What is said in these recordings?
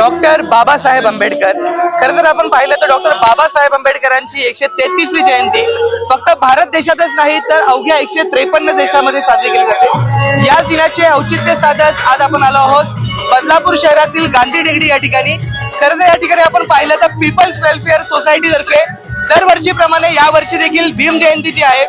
Doctor Babasaheb Ambedkar. खरं तर आपण पाहिलं तर डॉक्टर बाबासाहेब आंबेडकरांची एकशे तेहतीसवी जयंती. फक्त भारत देशातच नाही तर अवघ्या एकशे त्रेपन्न देशामध्ये साजरी केली जाते. या दिनाचे औचित्य साधत आज आपण आलो आहोत बदलापूर शहरातील गांधी टेकडी या ठिकाणी. खरं तर या ठिकाणी आपण पाहिलं तर पीपल्स वेलफेअर सोसायटी तर्फे दरवर्षीप्रमाणे या वर्षी देखील भीम जयंती जी आहे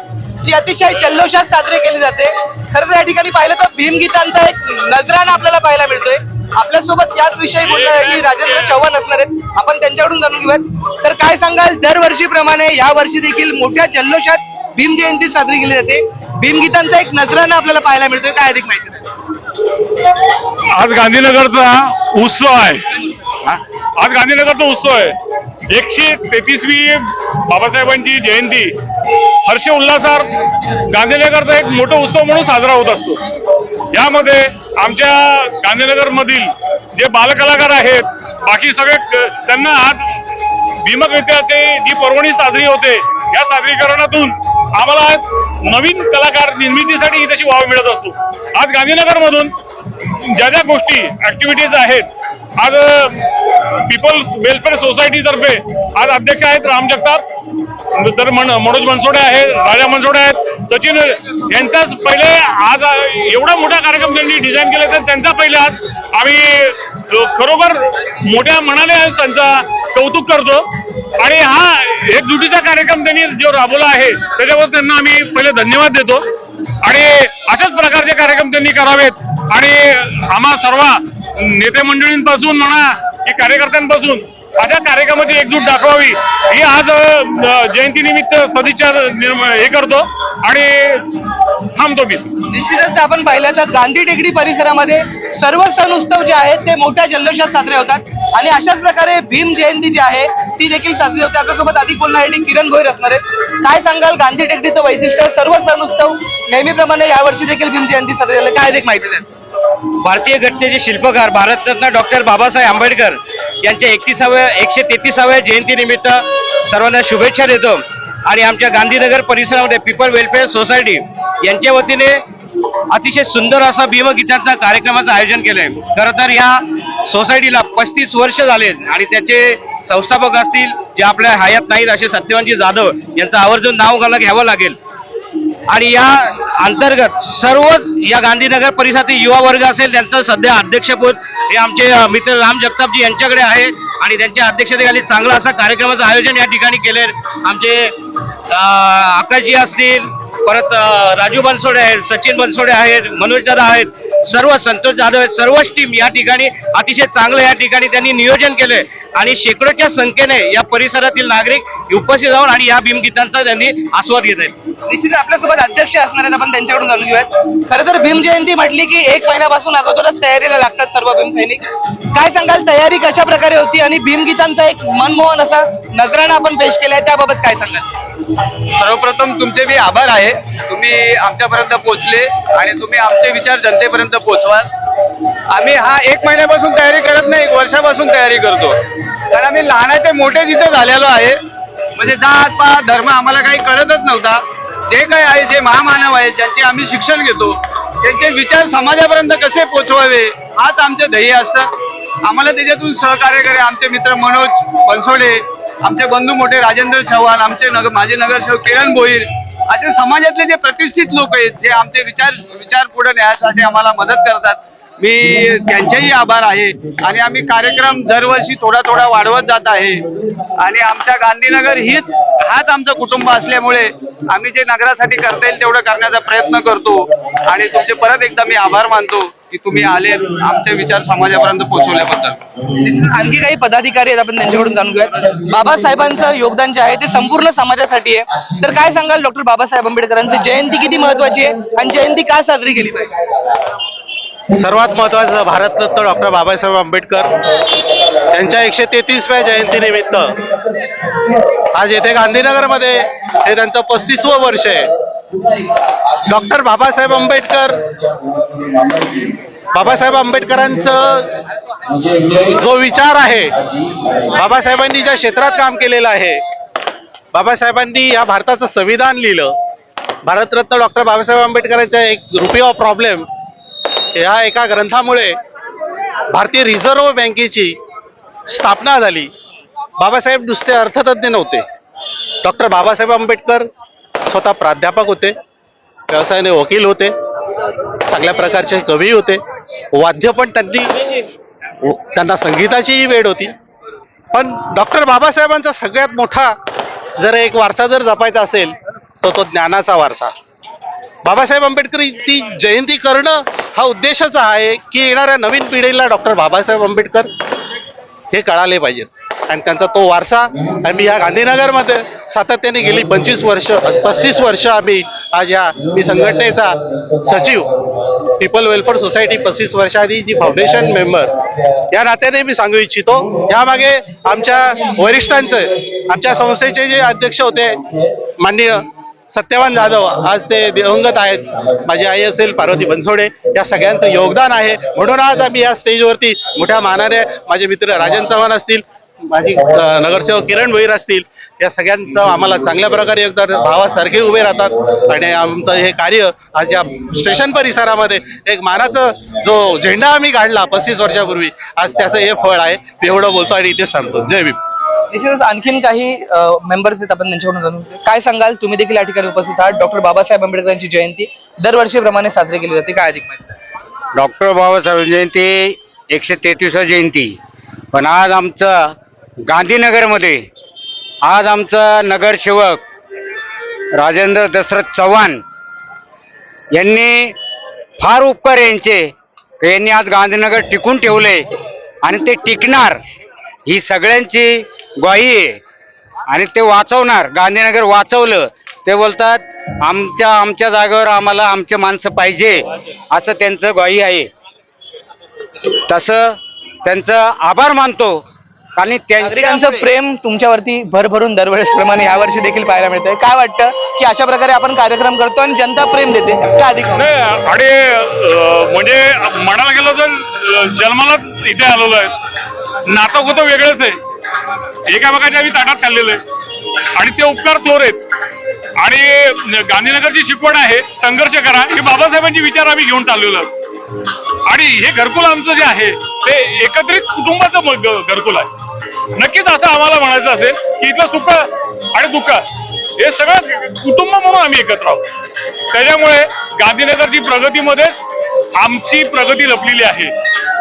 ती अतिशय जल्लोषात साजरी केली जाते. खरं तर या ठिकाणी पाहिलं तर भीमगीतांचा एक नजराणा आपल्याला पाहायला मिळतोय. आपल्यासोबत याच विषयी बोलण्यासाठी राजेंद्र चव्हाण असणार आहेत. आपण त्यांच्याकडून जाणून घेऊयात. सर काय सांगाल? दरवर्षीप्रमाणे या वर्षी देखील मोठ्या जल्लोषात भीम जयंती साजरी केली जाते. भीमगीतांचा एक नजराना आपल्याला पाहायला मिळतोय. काय अधिक माहिती आज गांधीनगरचा उत्सव आहे. आज गांधीनगरचा उत्सव आहे. एकशे तेहतीसवी बाबासाहेबांची जयंती. हर्ष उल्हासार गांधीनगरचा एक मोठा उत्सव म्हणून साजरा होत असतो. यामध्ये आमच्या गांधीनगरमधील जे बालकलाकार आहेत बाकी सगळे त्यांना आज भीमकरित्याचे जी पर्वणी साजरी होते या सादरीकरणातून आम्हाला नवीन कलाकार निर्मितीसाठी त्याची वाव मिळत असतो. आज गांधीनगरमधून ज्या ज्या गोष्टी ऍक्टिव्हिटीज आहेत आज पीपल्स वेलफेअर सोसायटीतर्फे आज अध्यक्ष आहेत राम जगताप तर मनोज मनसोडे आहेत राजा मनसोडे आहेत. सचिन यांचाच पहिले आज एवढा मोठा कार्यक्रम त्यांनी डिझाईन केला तर त्यांचा पहिले आज आम्ही खरोखर मोठ्या मनाने त्यांचा कौतुक करतो. आणि हा एकजुटीचा कार्यक्रम त्यांनी जो राबवला आहे त्याच्यावर त्यांना आम्ही पहिले धन्यवाद देतो. आणि अशाच प्रकारचे कार्यक्रम त्यांनी करावेत. आणि आम्हा सर्व नेते मंडळींपासून म्हणा की कार्यकर्त्यांपासून अशा कार्यक्रमाची एकजूट दाखवावी. ही आज जयंती निमित्त सदिच्छा हे करतो आणि थांबतो मी. निश्चितच आपण पाहिलं तर गांधी टेकडी परिसरामध्ये सर्व सण उत्सव जे आहेत ते मोठ्या जल्लोषात साजरे होतात. आणि अशाच प्रकारे भीम जयंती जी आहे ती देखील साजरी होते. आपल्यासोबत अधिक बोलण्यासाठी किरण भोईर असणार आहेत. काय सांगाल गांधी टेकडीचं वैशिष्ट्य? सर्व सण उत्सव नेहमीप्रमाणे यावर्षी देखील भीम जयंती साजरी झाली. काय अधिक माहिती द्या भारतीय घटनेचे शिल्पकार भारतरत्न डॉक्टर बाबासाहेब आंबेडकर यांच्या एकतीसाव्या एकशे तेहतीसाव्या जयंतीनिमित्त सर्वांना शुभेच्छा देतो. आणि आमच्या गांधीनगर परिसरामध्ये पीपल वेलफेअर सोसायटी यांच्या वतीने अतिशय सुंदर असा भीमगीतांचा कार्यक्रमाचं आयोजन केलं आहे खरं तर या सोसायटीला पस्तीस वर्ष झाले आणि त्याचे संस्थापक असतील जे आपल्या हयात नाहीत असे सत्यवानजी जाधव यांचं आवर्जून नाव मला घ्यावं लागेल. आणि या अंतर्गत सर्वच या गांधीनगर परिसरातील युवा वर्ग असेल त्यांचं सध्या अध्यक्षपद हे आमचे मित्र राम जगतापजी यांच्याकडे आहे आणि त्यांच्या अध्यक्षतेखाली चांगला असा कार्यक्रमाचं आयोजन या ठिकाणी केले आमचे आकाशजी असतील परत राजू बनसोडे आहेत सचिन बनसोडे आहेत मनोज दादा आहेत सर्व संतोष जाधव आहेत. सर्वच टीम या ठिकाणी अतिशय चांगलं या ठिकाणी त्यांनी नियोजन केलंय. आणि शेकडोच्या संख्येने या परिसरातील नागरिक उपस्थित राहून आणि या भीमगीतांचा त्यांनी आस्वाद घेत आहेत. निश्चित आपल्यासोबत अध्यक्ष असणार आहेत. आपण त्यांच्याकडून जाणून घेऊयात. खरं तर भीम जयंती म्हटली की एक महिन्यापासून अगोदरच तयारीला लागतात सर्व भीम सैनिक. काय सांगाल तयारी कशा प्रकारे होती आणि भीमगीतांचा एक मनमोहन असा नजराणा आपण पेश केलाय त्याबाबत काय सांगाल? सर्वप्रथम तुमचे मी आभार आहे. तुम्ही आमच्यापर्यंत पोहोचले आणि तुम्ही आमचे विचार जनतेपर्यंत पोहोचवाल. आम्ही हा एक महिन्यापासून तयारी करत नाही एक वर्षापासून तयारी करतो. कारण आम्ही लहानाचे मोठे जिथे झालेलो आहे म्हणजे जात पात धर्म आम्हाला काही कळतच नव्हता. जे काही आहे जे महामानव आहेत ज्यांचे आम्ही शिक्षण घेतो त्यांचे विचार समाजापर्यंत कसे पोचवावे हाच आमचे ध्येय असतं. आम्हाला त्याच्यातून सहकार्य करे आमचे मित्र मनोज बनसोडे आमचे बंधू मोठे राजेंद्र चव्हाण आमचे नगर माझे नगरसेवक किरण भोईर असे समाजातले जे प्रतिष्ठित लोक आहेत जे आमचे विचार विचार पुढे न्यायासाठी आम्हाला मदत करतात मी त्यांचेही आभार आहे. आणि आम्ही कार्यक्रम दरवर्षी थोडा थोडा वाढवत जात आहे. आणि आमच्या गांधीनगर हीच हाच आमचं कुटुंब असल्यामुळे आम्ही जे नगरासाठी करता येईल तेवढं करण्याचा प्रयत्न करतो. आणि तुमचे परत एकदा मी आभार मानतो की तुम्ही आले आमचे विचार समाजापर्यंत पोहोचवल्याबद्दल. आणखी काही पदाधिकारी आहेत आपण त्यांच्याकडून जाणून घेऊयात. बाबासाहेबांचं योगदान जे आहे ते संपूर्ण समाजासाठी आहे. तर काय सांगाल डॉक्टर बाबासाहेब आंबेडकरांची? जयंती किती महत्वाची आहे? आणि जयंती का साजरी केली पाहिजे? सर्वात महत्वाचं भारतरत्न डॉक्टर बाबासाहेब आंबेडकर यांच्या एकशे तेहतीसव्या जयंतीनिमित्त आज येथे गांधीनगरमध्ये हे त्यांचं पस्तीसवं वर्ष आहे. डॉक्टर बाबासाहेब आंबेडकर बाबासाहेब आंबेडकरांचं जो विचार आहे बाबासाहेबांनी ज्या क्षेत्रात काम केलेलं आहे बाबासाहेबांनी या भारताचं संविधान लिहिलं. भारतरत्न डॉक्टर बाबासाहेब आंबेडकरांच्या एक रुपी ऑफ प्रॉब्लेम या एका ग्रंथामुळे भारतीय रिझर्व्ह बँकेची स्थापना झाली. बाबासाहेब नुसते अर्थतज्ञ नव्हते. डॉक्टर बाबासाहेब आंबेडकर स्वतः प्राध्यापक होते व्यवसायाने वकील होते चांगल्या प्रकारचे कवी होते. वाद्य पण त्यांनी त्यांना संगीताचीही वेळ होती. पण डॉक्टर बाबासाहेबांचा सगळ्यात मोठा जर एक वारसा जर जपायचा असेल तर तो ज्ञानाचा वारसा. बाबासाहेब आंबेडकर ती जयंती करणं हा उद्देशच आहे की येणाऱ्या नवीन पिढीला डॉक्टर बाबासाहेब आंबेडकर हे कळाले पाहिजेत. आणि त्यांचा तो वारसा आम्ही या गांधीनगरमध्ये सातत्याने गेली पंचवीस वर्ष पस्तीस वर्ष आम्ही आज या मी संघटनेचा सचिव पीपल वेलफेअर सोसायटी पस्तीस वर्षाआधी जी फाउंडेशन मेंबर या नात्याने मी सांगू इच्छितो. यामागे आमच्या वरिष्ठांचं आमच्या संस्थेचे जे अध्यक्ष होते माननीय सत्यवान जाधव आज ते दिवंगत आहेत. माझी आई असेल पार्वती बनसोडे या सगळ्यांचं योगदान आहे. म्हणून आज आम्ही या स्टेजवरती मोठ्या मानाने माझे मित्र राजन चव्हाण असतील माझी नगरसेवक किरण भोईर असतील या सगळ्यांचं आम्हाला चांगल्या प्रकारे एकदा भावासारखे उभे राहतात. आणि आमचं हे कार्य आज या स्टेशन परिसरामध्ये एक मानाचं जो झेंडा आम्ही काढला पस्तीस वर्षापूर्वी आज त्याचं हे फळ आहे. एवढं बोलतो आणि इथेच सांगतो जय भीम. निश्चितच आणखीन काही मेंबर्स आहेत आपण त्यांच्याकडून जाणून घेऊ. काय सांगाल? तुम्ही देखील या ठिकाणी उपस्थित आहात. डॉक्टर बाबासाहेब आंबेडकरांची जयंती दरवर्षीप्रमाणे साजरी केली जाते. काय अधिक माहिती? डॉक्टर बाबासाहेब जयंती एकशे तेहतीसवा जयंती. पण आज आमचं गांधीनगरमध्ये आज आमचा नगरसेवक राजेंद्र दशरथ चव्हाण यांनी फार उपकार यांचे की यांनी आज गांधीनगर टिकून ठेवले आणि ते टिकणार ही सगळ्यांची ग्वाही आहे आणि ते वाचवणार गांधीनगर वाचवलं. ते बोलतात आमच्या आमच्या जागेवर आम्हाला आमचे माणसं पाहिजे. असं त्यांचं ग्वाही आहे. तसं त्यांचं आभार मानतो. आणि नागरिकांचं त्यांच्यामुळे- प्रेम तुमच्यावरती भरभरून दरवेळेस प्रमाणे यावर्षी देखील पाहायला मिळतंय. काय वाटतं? की अशा प्रकारे आपण कार्यक्रम करतो आणि जनता प्रेम देते? काय अधिक? आणि म्हणजे म्हणायला गेलो तर जन्मालाच इथे आलेलो आहे. नाटक होतं वेगळंच आहे. एकामेकाच्या आम्ही ताटात खाल्लेलं आहे. आणि ते उपकार थोर आहेत. आणि गांधीनगरची शिकवण आहे संघर्ष करा. हे बाबासाहेबांचे विचार आम्ही घेऊन चाललेलो आहोत. आणि हे घरकुल आमचं जे आहे ते एकत्रित कुटुंबाचं घरकुल आहे. नक्कीच असं आम्हाला म्हणायचं असेल की इथलं सुख आणि दुःख हे सगळं कुटुंब म्हणून आम्ही एकत्र आहोत. त्याच्यामुळे गांधीनगरची प्रगतीमध्येच आमची प्रगती लपलेली आहे.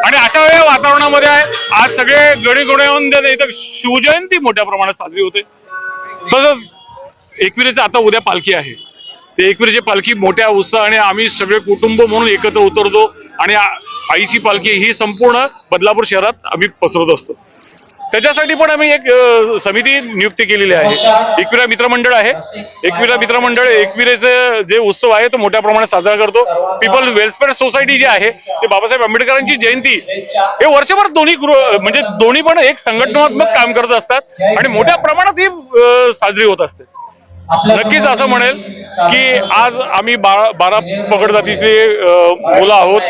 आणि अशा वेळा वातावरणामध्ये आज सगळे गडी गोड्यामध्ये इथं शिवजयंती मोठ्या प्रमाणात साजरी होते. तसंच एकविरेचं आता उद्या पालखी आहे. ते एकविरेची पालखी मोठ्या उत्साहाने आम्ही सगळे कुटुंब म्हणून एकत्र उतरतो. आणि आईची पालखी ही संपूर्ण बदलापूर शहरात आम्ही पसरत असतो. त्याच्यासाठी पण आम्ही एक समिती नियुक्ती केलेली आहे. एकविरा मित्रमंडळ आहे. एकविरा मित्रमंडळ एकविरेचे जे उत्सव आहे तो मोठ्या प्रमाणात साजरा करतो. पीपल वेलफेअर सोसायटी जी आहे ते बाबासाहेब आंबेडकरांची जयंती. हे वर्षभर दोन्ही गृह म्हणजे दोन्ही पण एक संघटनात्मक काम करत असतात आणि मोठ्या प्रमाणात ही साजरी होत असते. नक्कीच असं म्हणेल की आज आम्ही बारा बारा पगड जातीचे मुलं आहोत.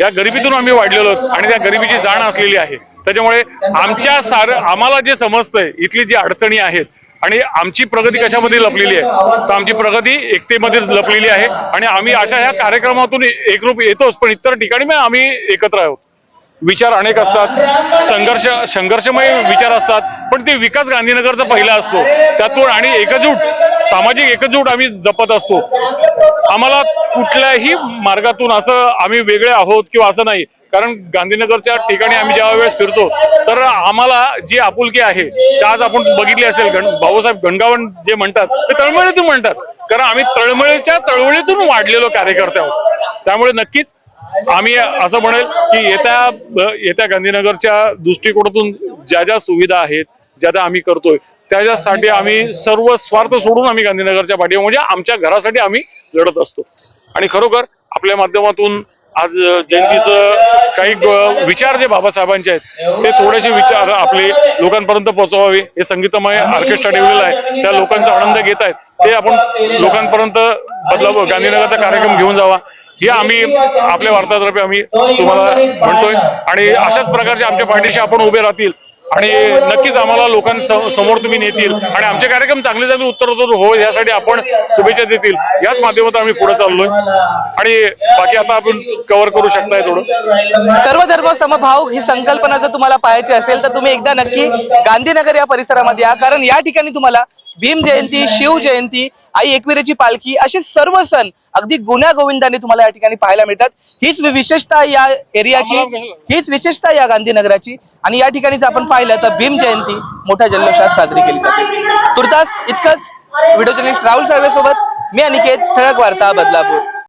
या गरिबीतून आम्ही वाढलेलो आहोत आणि त्या गरिबीची जाण असलेली आहे. त्याच्यामुळे आमच्या सार आम्हाला जे समजतंय इथली जी अडचणी आहेत आणि आमची प्रगती कशामध्ये लपलेली आहे तर आमची प्रगती एकतेमध्ये लपलेली आहे आणि आम्ही अशा ह्या कार्यक्रमातून एकरूप येतोच पण इतर ठिकाणी आम्ही एकत्र आहोत. विचार अनेक असतात. संघर्ष संघर्षमय विचार असतात. पण ते विकास गांधीनगरचा पहिला असतो. त्यातून आणि एकजूट सामाजिक एकजूट आम्ही जपत असतो. आम्हाला कुठल्याही मार्गातून असं आम्ही वेगळे आहोत किंवा असं नाही. कारण गांधीनगरच्या ठिकाणी आम्ही ज्या वेळेस फिरतो तर आम्हाला जी आपुलकी आहे ते आज आपण बघितली असेल. गण भाऊसाहेब गणगावण जे म्हणतात ते तळमळीतून म्हणतात. कारण आम्ही तळमळीच्या चळवळीतून वाढलेलो कार्यकर्ते आहोत त्यामुळे नक्कीच आम्ही असं म्हणेल की येत्या येत्या गांधीनगरच्या दृष्टिकोनातून ज्या ज्या सुविधा आहेत ज्या ज्या आम्ही करतोय त्याच्यासाठी आम्ही सर्व स्वार्थ सोडून आम्ही गांधीनगरच्या पाठीवर म्हणजे आमच्या घरासाठी आम्ही लढत असतो. आणि खरोखर आपल्या माध्यमातून आज जयंतीचं काही विचार जे बाबासाहेबांचे आहेत ते थोडेसे विचार आपले लोकांपर्यंत पोहोचवावे. हे संगीतमय ऑर्केस्ट्रा ठेवलेलं आहे. त्या लोकांचा आनंद घेत आहेत. ते आपण लोकांपर्यंत बदलाव गांधीनगरचा कार्यक्रम घेऊन जावा. हे आम्ही आपल्या वार्तातर्फे आम्ही तुम्हाला म्हणतोय. आणि अशाच प्रकारचे आमच्या पार्टीशी आपण उभे राहतील. आणि नक्कीच आम्हाला लोकांसमोर तुम्ही नेतील. आणि आमचे कार्यक्रम चांगले चांगले उत्तरोत्तर हो यासाठी आपण शुभेच्छा देतील. याच माध्यमातून आम्ही पुढे चाललोय. आणि बाकी आता आपण कव्हर करू शकताय थोडं. सर्व धर्म समभाव ही संकल्पना जर तुम्हाला पाहायची असेल तर तुम्ही एकदा नक्की गांधीनगर या परिसरामध्ये या. कारण या ठिकाणी तुम्हाला भीम जयंती शिव जयंती आई एकविरेची पालखी असे सर्व सण अगदी गुण्या गोविंदाने तुम्हाला या ठिकाणी पाहायला मिळतात. हीच विशेषता या एरियाची हीच विशेषता या गांधीनगराची. आणि या ठिकाणी जर आपण पाहिलं तर भीम जयंती मोठ्या जल्लोषात साजरी केली जाते. तुर्तास इतकंच. व्हिडिओ जर्नलिस्ट राहुल साळवे सोबत मी अनिकेत ठळक वार्ता बदलापूर.